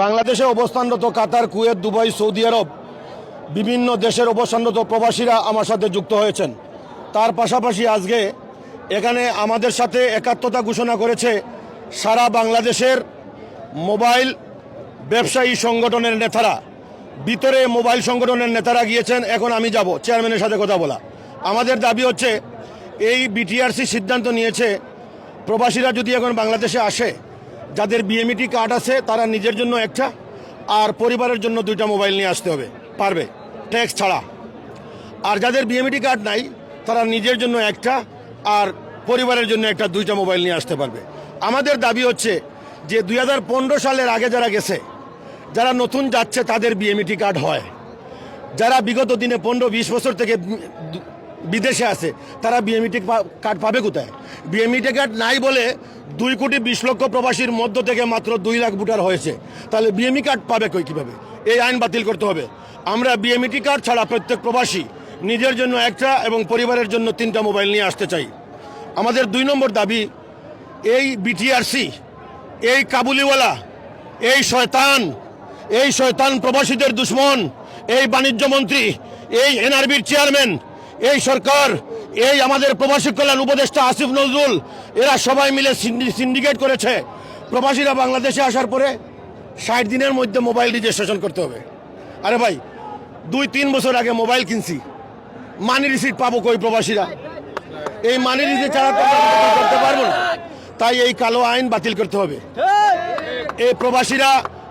বাংলাদেশে অবস্থানরত Qatar, Kuwait, Dubai, Saudi Arab বিভিন্ন দেশের অবস্থানরত প্রবাসীরা আমার সাথে যুক্ত হয়েছেন। তার পাশাপাশি আজকে এখানে আমাদের সাথে একাত্মতা ঘোষণা করেছে সারা বাংলাদেশের মোবাইল ব্যবসায়ী সংগঠনের নেতারা। ভিতরে মোবাইল সংগঠনের নেতারা গিয়েছেন, এখন আমি যাব, চেয়ারম্যানের সাথে কথা বলা। আমাদের দাবি হচ্ছে, এই বিটিআরসি সিদ্ধান্ত নিয়েছে, প্রবাসীরা যদি এখন বাংলাদেশে আসে যাদের বিএমইটি কার্ড আছে, তারা নিজের জন্য একটা আর পরিবারের জন্য দুইটা মোবাইল নিয়ে আসতে হবে। পারবে? ট্যাক্স ছাড়া। আর যাদের বিএমইটি কার্ড নাই, তারা নিজের জন্য একটা আর পরিবারের জন্য একটা দুইটা মোবাইল নিয়ে আসতে পারবে। আমাদের দাবি হচ্ছে যে দুই হাজার পনেরো সালের আগে যারা গেছে, যারা নতুন যাচ্ছে, তাদের বিএমইটি কার্ড হয়। যারা বিগত দিনে পনেরো বিশ বছর থেকে বিদেশে আছে, তারা বিএমইটি কার্ড পাবে কোথায়? বিএমইটি কার্ড নাই বলে দুই কোটি বিশ লক্ষ প্রবাসীর মধ্য থেকে মাত্র দুই লাখ ভোটার হয়েছে। তাহলে বিএমই কার্ড পাবে কই কীভাবে? এই আইন বাতিল করতে হবে। আমরা বিএমইটি কার্ড ছাড়া প্রত্যেক প্রবাসী নিজের জন্য একটা এবং পরিবারের জন্য তিনটা মোবাইল নিয়ে আসতে চাই। আমাদের দুই নম্বর দাবি, এই বিটিআরসি এই কাবুলিওয়ালা, এই শয়তান এই শয়তান প্রবাসীদের দুশ্মন, এই বাণিজ্য মন্ত্রী, এই এনআরবির চেয়ারম্যান এই সরকার এই আমাদের প্রবাসী কল্যাণ উপদেষ্টা আসিফ নজরুল, এরা সবাই মিলে সিন্ডিকেট করেছে। প্রবাসীরা বাংলাদেশে আসার পরে ষাট দিনের মধ্যে মোবাইল রেজিস্ট্রেশন করতে হবে। আরে ভাই, দুই তিন বছর আগে মোবাইল কিনছি। মানি রিসিট পাবো কই প্রবাসীরা? এই মানি রিসিট ছাড়া করতে পারব না। তাই এই কালো আইন বাতিল করতে হবে। এই প্রবাসীরা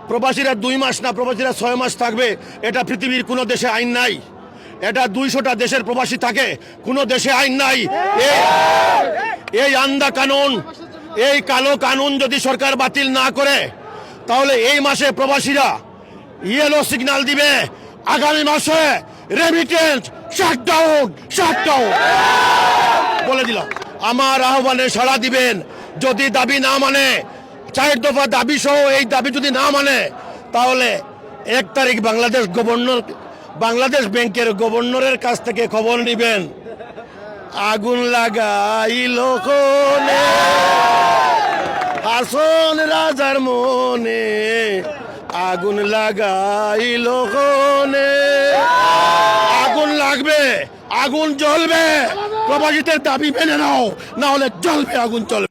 প্রবাসীরা দুই মাস না, প্রবাসীরা ছয় মাস থাকবে। এটা পৃথিবীর কোনো দেশে আইন নাই। এটা দুইশোটা দেশের প্রবাসী থাকে। কোনো দেশে আইন নাই। এই আন্দা কানুন, এই কালো কানুন যদি সরকার বাতিল না করে, তাহলে এই মাসে প্রবাসীরা ইয়েলো সিগন্যাল দিবে। আগামী মাসে রেমিটেন্স শাটডাউন শাটডাউন বলে দিলাম, আমার আহ্বানে সাড়া দিবেন। যদি দাবি না মানে চার দফা দাবি সহ এই দাবি যদি না মানে তাহলে এক তারিখ বাংলাদেশ গভর্নর বাংলাদেশ ব্যাংকের গভর্নরের কাছ থেকে খবর নিবেন। আগুন লাগাইল কোনে হাসন রাজার মনে। আগুন লাগাইল কোনে আগুন লাগবে, আগুন জ্বলবে। প্রবাসীদের দাবি মেনে নাও, না হলে জ্বলবে, আগুন চলবে।